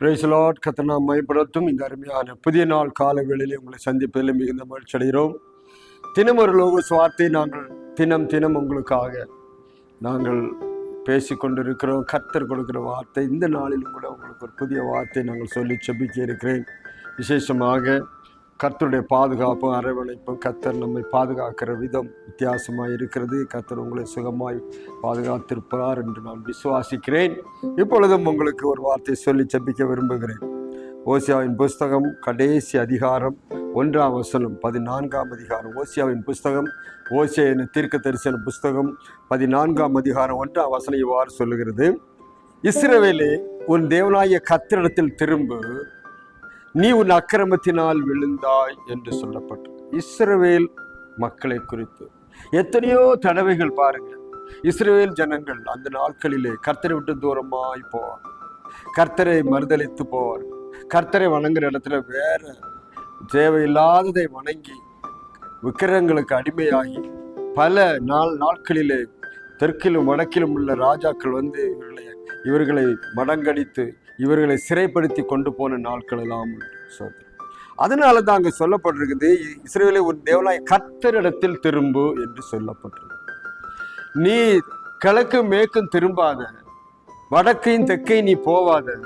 பிரேசலாட் கத்தனா மைப்படுத்தும் இந்த அருமையான புதிய நாள் காலங்களிலே உங்களை சந்திப்பதில் மிகுந்த மகிழ்ச்சி அடைகிறோம். தினம் ஒரு லோக சுவார்த்தை நாங்கள் தினம் தினம் உங்களுக்காக நாங்கள் பேசிக்கொண்டிருக்கிறோம் கர்த்தர் கொடுக்கிற வார்த்தை இந்த நாளிலும் கூட உங்களுக்கு ஒரு புதிய வார்த்தை நாங்கள் சொல்லி செபிக்க இருக்கிறேன். விசேஷமாக கர்த்தருடைய பாதுகாப்பும் அரவணைப்பும் கர்த்தர் நம்மை பாதுகாக்கிற விதம் வித்தியாசமாக இருக்கிறது. கர்த்தர் உங்களை சுகமாய் பாதுகாத்திருப்பார் என்று நான் விசுவாசிக்கிறேன். இப்பொழுதும் உங்களுக்கு ஒரு வார்த்தை சொல்லி செப்பிக்க விரும்புகிறேன். ஓசியாவின் புஸ்தகம் கடைசி அதிகாரம் ஒன்றாம் வசனம் பதினான்காம் அதிகாரம். ஓசியாவின் புஸ்தகம் ஓசியா ஓசிய தீர்க்க தரிசன புஸ்தகம் பதினான்காம் அதிகாரம் ஒன்றாம் வசனம் இவ்வாறு சொல்லுகிறது. இஸ்ரவேலே உன் தேவனாய கத்திரிடத்தில் திரும்ப நீ உன் அக்கிரமத்தினால் விழுந்தாய் என்று சொல்லப்பட்டது இஸ்ரவேல் மக்களை குறித்து. எத்தனையோ தடவைகள் பாருங்க இஸ்ரேல் ஜனங்கள் அந்த நாட்களிலே கர்த்தரை விட்டு தூரமாய் போவார் கர்த்தரை மறுதளித்து போவார் கர்த்தரை வணங்குற இடத்துல வேற தேவையில்லாததை வணங்கி விக்கிரகங்களுக்கு அடிமையாகி பல நாள் நாட்களிலே தெற்கிலும் வடக்கிலும் உள்ள ராஜாக்கள் வந்து இவர்களை இவர்களை மடங்கடித்து இவர்களை சிறைப்படுத்தி கொண்டு போன நாட்கள் எல்லாம் அதனால தான் அங்கே சொல்லப்பட்டிருக்குது இஸ்ரேலை ஒரு தேவனாய் கத்தரிடத்தில் திரும்பு என்று சொல்லப்பட்டிருக்கு நீ கிழக்கு மேற்கும் திரும்பாத வடக்கையும் தெற்கையும் நீ போவாத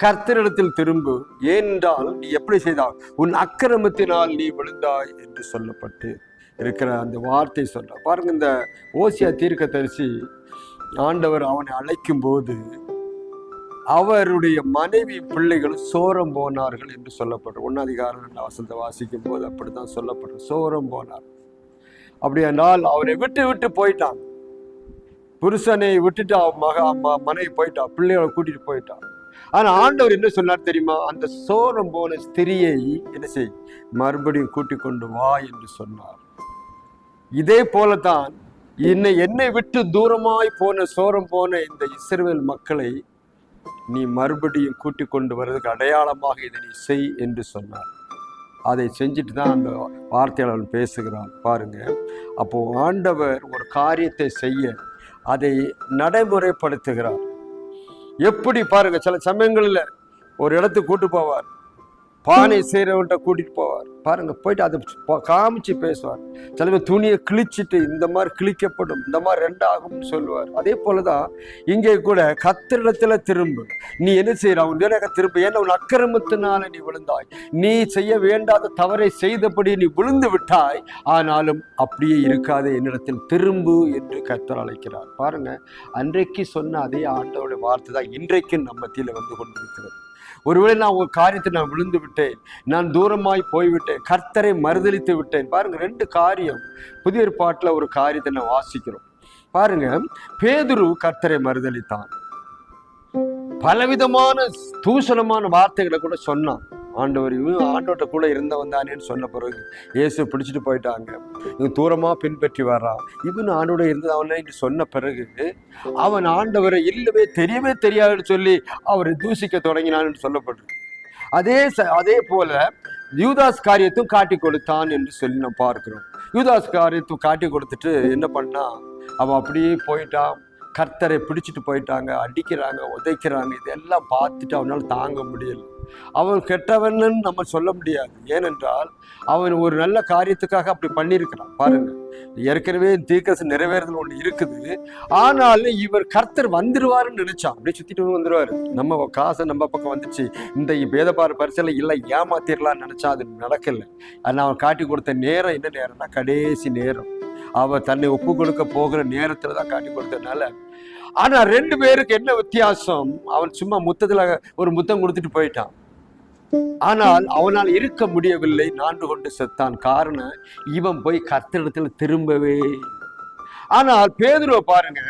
கர்த்தரிடத்தில் திரும்பு. ஏனென்றால் நீ எப்படி செய்தால் உன் அக்கிரமத்தினால் நீ விழுந்தாய் என்று சொல்லப்பட்டு இருக்கிற அந்த வார்த்தை சொல்ற பாருங்க இந்த ஓசியா தீர்க்க தரிசி ஆண்டவர் அவனை அழைக்கும் போது அவருடைய மனைவி பிள்ளைகளும் சோரம் போனார்கள் என்று சொல்லப்படும். ஒன்னாதிகாரம் வசந்த வசனத்தை வாசிக்கும் போது அப்படித்தான் சொல்லப்படும். சோரம் போனார். அப்படியானால் அவரை விட்டு விட்டு போயிட்டான். புருஷனை விட்டுட்டு அவன் மக அம்மா மனைவி போயிட்டான் பிள்ளைகளை கூட்டிட்டு போயிட்டான் ஆனா ஆண்டவர் என்ன சொன்னார் தெரியுமா? அந்த சோரம் போன ஸ்திரியை என்ன செய் மறுபடியும் கூட்டிக் கொண்டு வா என்று சொன்னார். இதே போலதான் என்னை என்னை விட்டு தூரமாய் போன சோரம் போன இந்த இஸ்ரேல் மக்களை நீ மறுபடியும் கூட்டி கொண்டு வர்றதுக்கு அடையாளமாக இதை நீ செய் என்று சொன்னார். அதை செஞ்சுட்டு தான் அந்த வார்த்தையாளர் பேசுகிறான். பாருங்க. அப்போ ஆண்டவர் ஒரு காரியத்தை செய்ய அதை நடைமுறைப்படுத்துகிறார். எப்படி? பாருங்க சில சமயங்களில் ஒரு இடத்துக்கு கூட்டு போவார். பானை செய்கிறவன்ட்ட கூட்டிகிட்டு போவார். பாருங்கள் போயிட்டு அதை காமிச்சு பேசுவார். சில பேர் துணியை கிழிச்சிட்டு இந்த மாதிரி கிழிக்கப்படும் இந்த மாதிரி ரெண்டாகும்னு சொல்லுவார். அதே போலதான் இங்கே கூட கத்திரிடத்தில் திரும்பு. நீ என்ன செய்கிற அவன் தேவனாக திரும்ப ஏன்னா உன் அக்கிரமத்தினால நீ விழுந்தாய். நீ செய்ய வேண்டாத தவறை செய்தபடி நீ விழுந்து விட்டாய். ஆனாலும் அப்படியே இருக்காதே என்னிடத்தில் திரும்பு என்று கத்தர் அழைக்கிறார். பாருங்கள் அன்றைக்கு சொன்ன அதே ஆண்டவருடைய வார்த்தை தான் இன்றைக்கு நம்ம மத்தியில் வந்து கொண்டிருக்கிறது. ஒருவேளை நான் ஒரு காரியத்தை நான் விழுந்து விட்டேன் நான் தூரமாய் போய்விட்டேன் கர்த்தரை மறுதளித்து விட்டேன். பாருங்க ரெண்டு காரியம். புதிய பாட்டில் ஒரு காரியத்தை நான் வாசிக்கிறோம். பாருங்க பேதுரு கர்த்தரை மறுதளித்தான் பலவிதமான தூஷணமான வார்த்தைகளை கூட சொன்னான். ஆண்டவர் இவன் ஆண்டவர்கிட்ட கூட இருந்தவன் தானேன்னு சொன்ன பிறகு இயேசு பிடிச்சிட்டு போயிட்டாங்க. இவன் தூரமா பின்பற்றி வர்றான் இவன் ஆண்டோட இருந்தது அவனே சொன்ன பிறகு அவன் ஆண்டவரை இல்லவே தெரியவே தெரியாதுன்னு சொல்லி அவரை தூசிக்க தொடங்கினான்னு சொல்லப்படுது அதே ச- அதே போல யூதாஸ் காரியத்தும் காட்டி கொடுத்தான் என்று சொல்லி நம்ம பார்க்கிறோம். யூதாஸ் காரியத்தை காட்டி கொடுத்துட்டு என்ன பண்ணா? அவன் அப்படியே போயிட்டான். கர்த்தரை பிடிச்சிட்டு போயிட்டாங்க. அடிக்கிறாங்க உதைக்கிறாங்க. இதெல்லாம் பார்த்துட்டு அவனால் தாங்க முடியல. அவன் கெட்டவன்னு நம்ம சொல்ல முடியாது. ஏனென்றால் அவன் ஒரு நல்ல காரியத்துக்காக அப்படி பண்ணியிருக்கிறான். பாருங்க. ஏற்கனவே தீர்க்கசு நிறைவேறுதல் ஒன்று இருக்குது. ஆனாலும் இவர் கர்த்தர் வந்துருவாருன்னு நினைச்சான். அப்படியே சுத்திட்டு வந்துருவாரு. நம்ம காசை நம்ம பக்கம் வந்துச்சு இந்த வேதபார பரிசையில் இல்லை ஏமாத்திரலாம்னு நினைச்சா அது நடக்கல. ஆனால் அவன் காட்டி கொடுத்த நேரம் என்ன நேரம்னா கடைசி நேரம். அவர் தன்னை ஒப்பு கொடுக்க போகிற நேரத்துல தான் காட்டி கொடுத்ததுனால. ஆனா ரெண்டு பேருக்கு என்ன வித்தியாசம்? அவன் சும்மா முத்தத்துல ஒரு முத்தம் கொடுத்துட்டு போயிட்டான். ஆனால் அவனால் இருக்க முடியவில்லை. நான்கு கொண்டு செத்தான். காரணம் இவன் போய் கர்த்தரிடத்தில் திரும்பவே ஆனால் பேதுருவை பாருங்க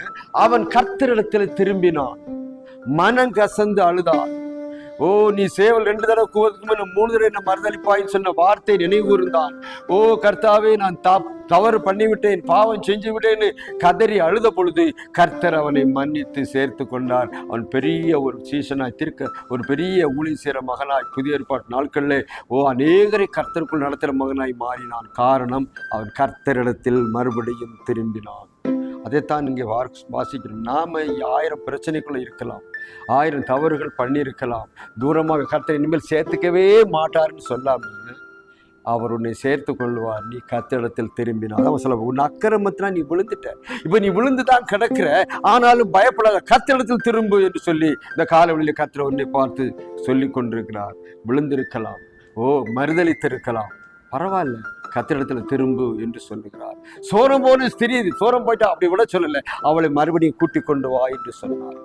அவன் கர்த்தரிடத்தில் திரும்பினான். மனம் கசந்து அழுதான் ஓ நீ சேவல் ரெண்டு தடவை கூவதுக்கு மூணு தடவை என்ன மறுதளிப்பாயின்னு சொன்ன வார்த்தை நினைவு இருந்தான் ஓ கர்த்தாவே நான் தப்பு தவறு பண்ணிவிட்டேன் பாவம் செஞ்சு விட்டேன்னு கதறி அழுத பொழுது கர்த்தர் அவனை மன்னித்து சேர்த்து கொண்டார். அவன் பெரிய ஒரு சீசனாய் திருக்க ஒரு பெரிய ஊழி செய்கிற மகனாய் புதிய ஏற்பாட்டு நாட்களில் ஓ அநேகரை கர்த்தருக்குள் நடத்துகிற மகனாய் மாறினான். காரணம் அவன் கர்த்தரிடத்தில் மறுபடியும் திரும்பினான். அதைத்தான் இங்கே வார் வாசிக்கிறோம். நாம ஆயிரம் பிரச்சனைக்குள்ளே இருக்கலாம். ஆயிரம் தவறுகள் பண்ணியிருக்கலாம். தூரமாக கர்த்தர் இனிமேல் சேர்த்துக்கவே மாட்டார்னு சொல்லாமல் அவர் உன்னை சேர்த்து கொள்வார். நீ கத்திடத்தில் திரும்பினால் அவன் சொல்ல உன் அக்கிரமத்தினா நீ விழுந்துட்ட. இப்போ நீ விழுந்து தான் கிடக்கிற. ஆனாலும் பயப்படாத. கத்திடத்தில் திரும்பு என்று சொல்லி இந்த காலவெளியில் கத்திர உன்னை பார்த்து சொல்லி கொண்டிருக்கிறார். விழுந்திருக்கலாம். ஓ மறுதளித்திருக்கலாம். பரவாயில்ல. கத்திடத்தில் திரும்பு என்று சொல்லுகிறார். சோரம் போன ஸ்திரீ சோரம் போயிட்டா அப்படி விட சொல்லலை. அவளை மறுபடியும் கூட்டிக் கொண்டு வா என்று சொன்னார்.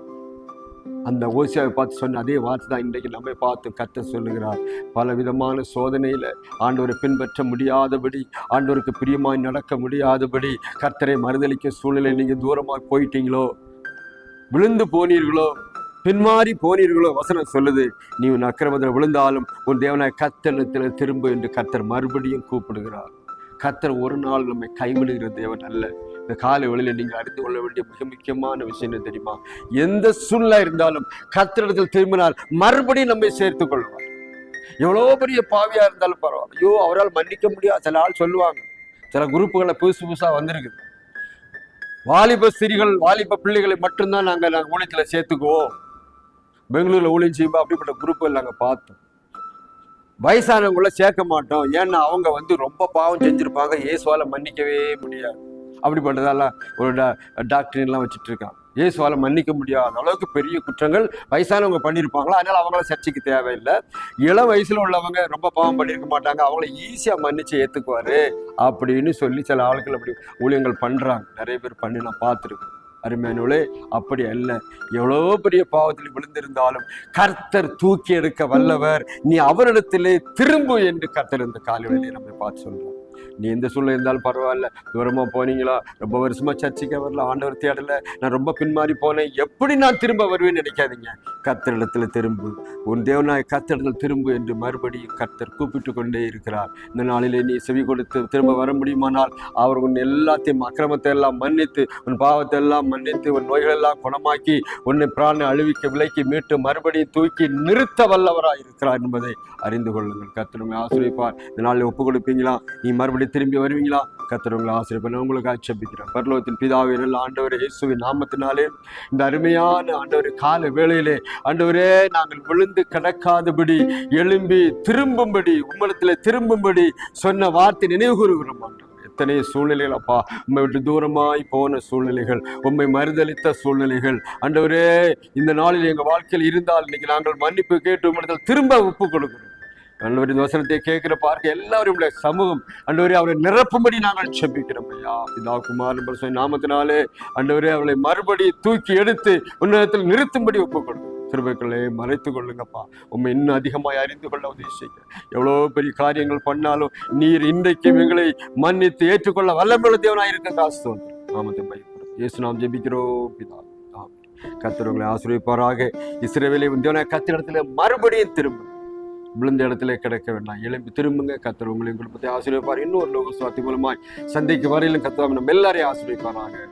அந்த ஓசியாவை பார்த்து சொன்ன அதே வார்த்தை தான் இன்றைக்கு நம்மை பார்த்து கத்த சொல்லுகிறார். பல விதமான சோதனையில் ஆண்டவரை பின்பற்ற முடியாதபடி ஆண்டவருக்கு பிரியமாய் நடக்க முடியாதபடி கர்த்தரை மறுதளிக்க சூழ்நிலை நீங்கள் தூரமாக போயிட்டீங்களோ? விழுந்து போனீர்களோ? பின்மாறி போனீர்களோ? வசனம் சொல்லுது நீ உன் அக்கிரமத்தில் விழுந்தாலும் உன் தேவனாய் கத்தனத்தில் திரும்ப என்று கர்த்தர் மறுபடியும் கூப்பிடுகிறார். கர்த்தர் ஒரு நாள் நம்மை கைவிடுகிற தேவன் அல்ல. இந்த காலை வேளையில நீங்கள் அறிந்து கொள்ள வேண்டிய மிக முக்கியமான விஷயம் என்ன தெரியுமா? எந்த சூழ்நிலை இருந்தாலும் கத்திரத்தில் திரும்பினால் மறுபடியும் நம்மை சேர்த்துக் கொள்வார். எவ்வளோ பெரிய பாவியா இருந்தாலும் பரவாயில்ல. ஐயோ அவரால் மன்னிக்க முடியாது. சில ஆள் சொல்லுவாங்க. சில குரூப்புகளை புதுசு புதுசா வந்திருக்குது. வாலிப ஸ்திரிகள் வாலிப பிள்ளைகளை மட்டும்தான் நாங்கள் நாங்கள் ஊழியத்தில் சேர்த்துக்குவோம். பெங்களூர்ல ஊழியம் செய்வோம் அப்படிப்பட்ட குரூப்புகள் நாங்கள் பார்த்தோம். வயசானவங்கள சேர்க்க மாட்டோம். ஏன்னா அவங்க வந்து ரொம்ப பாவம் செஞ்சுருப்பாங்க. இயேசுவால மன்னிக்கவே முடியாது. அப்படிப்பட்டதெல்லாம் ஒரு டாக்டர்லாம் வச்சுட்டு இருக்கான். இயேசுவால் மன்னிக்க முடியாத அளவுக்கு பெரிய குற்றங்கள் வயசானவங்க பண்ணியிருப்பாங்களா? அதனால அவங்கள சர்ச்சைக்கு தேவையில்லை. இளம் வயசில் உள்ளவங்க ரொம்ப பாவம் பண்ணியிருக்க மாட்டாங்க. அவங்கள ஈஸியாக மன்னிச்சு ஏற்றுக்குவாரு அப்படின்னு சொல்லி சில ஆளுகள் அப்படி ஊழியங்கள் பண்ணுறாங்க நிறைய பேர் பண்ணி நான் பார்த்துருக்கேன். அருமையானவளே அப்படி அல்ல. எவ்வளோ பெரிய பாவத்தில் விழுந்திருந்தாலும் கர்த்தர் தூக்கி எடுக்க வல்லவர். நீ அவரிடத்திலே திரும்பு என்று கர்த்தர் இந்த காலையிலே நம்மை பார்த்து சொல்றார். நீ எந்த சூழ்நிலை இருந்தாலும் பரவாயில்ல. தூரமாக போனீங்களா? ரொம்ப வருஷமா சர்ச்சைக்கு வரல. ஆண்டவர் தேடல. நான் ரொம்ப பின்மாறி போனேன். எப்படி நான் திரும்ப வருவேன்னு நினைக்காதீங்க. கத்தரிடத்தில் திரும்பு. உன் தேவனாய் கத்தரிடத்தில் திரும்பு என்று மறுபடியும் கர்த்தர் கூப்பிட்டு கொண்டே இருக்கிறார். இந்த நாளிலே நீ செவி கொடுத்து திரும்ப வர முடியுமானால் அவர் உன் எல்லாத்தையும் அக்கிரமத்தை எல்லாம் மன்னித்து உன் பாவத்தை எல்லாம் மன்னித்து உன் நோய்கள் எல்லாம் குணமாக்கி உன்னை பிராண அழுவிக்க விலைக்கு மீட்டு மறுபடியும் தூக்கி நிறுத்த வல்லவராக இருக்கிறார் என்பதை அறிந்து கொள்ளுங்கள். கர்த்தருமை ஆசிரியப்பார் இந்த நாளில் ஒப்பு கொடுப்பீங்களா? நீ மறுபடியும் திரும்பி வருவீங்களா? கர்த்தர் உங்களை ஆசிரியப்பேன் உங்களுக்கு ஆட்சேபிக்கிறேன் பரலோகத்தின் பிதாவே நல்ல ஆண்டவர் இயேசுவின் நாமத்தினாலே இந்த அருமையான ஆண்டவர் கால வேளையிலே ஆண்டவரே நாங்கள் விழுந்து கிடக்காதபடி எழும்பி திரும்பும்படி உம்மலத்தில் திரும்பும்படி சொன்ன வார்த்தை நினைவு கூறுகிறோம் எத்தனை சூழ்நிலைகள் அப்பா உண்மை விட்டு தூரமாய் போன சூழ்நிலைகள் உண்மை மறுதளித்த சூழ்நிலைகள். அண்டவரே இந்த நாளில் எங்கள் வாழ்க்கையில் இருந்தால் இன்னைக்கு நாங்கள் மன்னிப்பு கேட்டு உம்மிடத்தில் திரும்ப ஒப்பு கொடுக்கிறோம் ஆண்டவரின் வசனத்தை கேட்கிற பார்க்க எல்லாரும் உடைய சமூகம் ஆண்டவரே அவரை நிரப்பும்படி நாங்கள் செபிக்கிறோம். ஐயா பிதா குமார் நம்பர் நாமத்தினாலே ஆண்டவரே அவளை மறுபடி தூக்கி எடுத்து உன்னதத்தில் நிறுத்தும்படி ஒப்புக்கொள்ளும் கொடுக்கும் கிருபைகளை மறைத்து கொள்ளுங்கப்பா. உண்மை இன்னும் அதிகமாய் அறிந்து கொள்ள உதவி செய்ய எவ்வளோ பெரிய காரியங்கள் பண்ணாலும் நீர் இன்றைக்கும் எங்களை மன்னித்து ஏற்றுக்கொள்ள வல்லமுள்ள தேவனாக இருக்க காசு நாமத்தை பயப்படும் இயேசு நாம் ஜெபிக்கிறோம் பிதா கத்தர் ஆசிரியப்பாராக இஸ்ரேவேலை தேவனாய் கத்திரத்தில் மறுபடியும் திரும்ப விழுந்த இடத்துல கிடைக்க வேண்டாம். எழும்பி திரும்புங்க. கத்தர் உங்களையும் குடும்பத்தை ஆசிரியப்பார் இன்னொரு லோக சுவாத்தி மூலமாய் சந்திக்கும் வரையிலும் கத்தர் நம்ம எல்லாரையும் ஆசிரியப்பாராக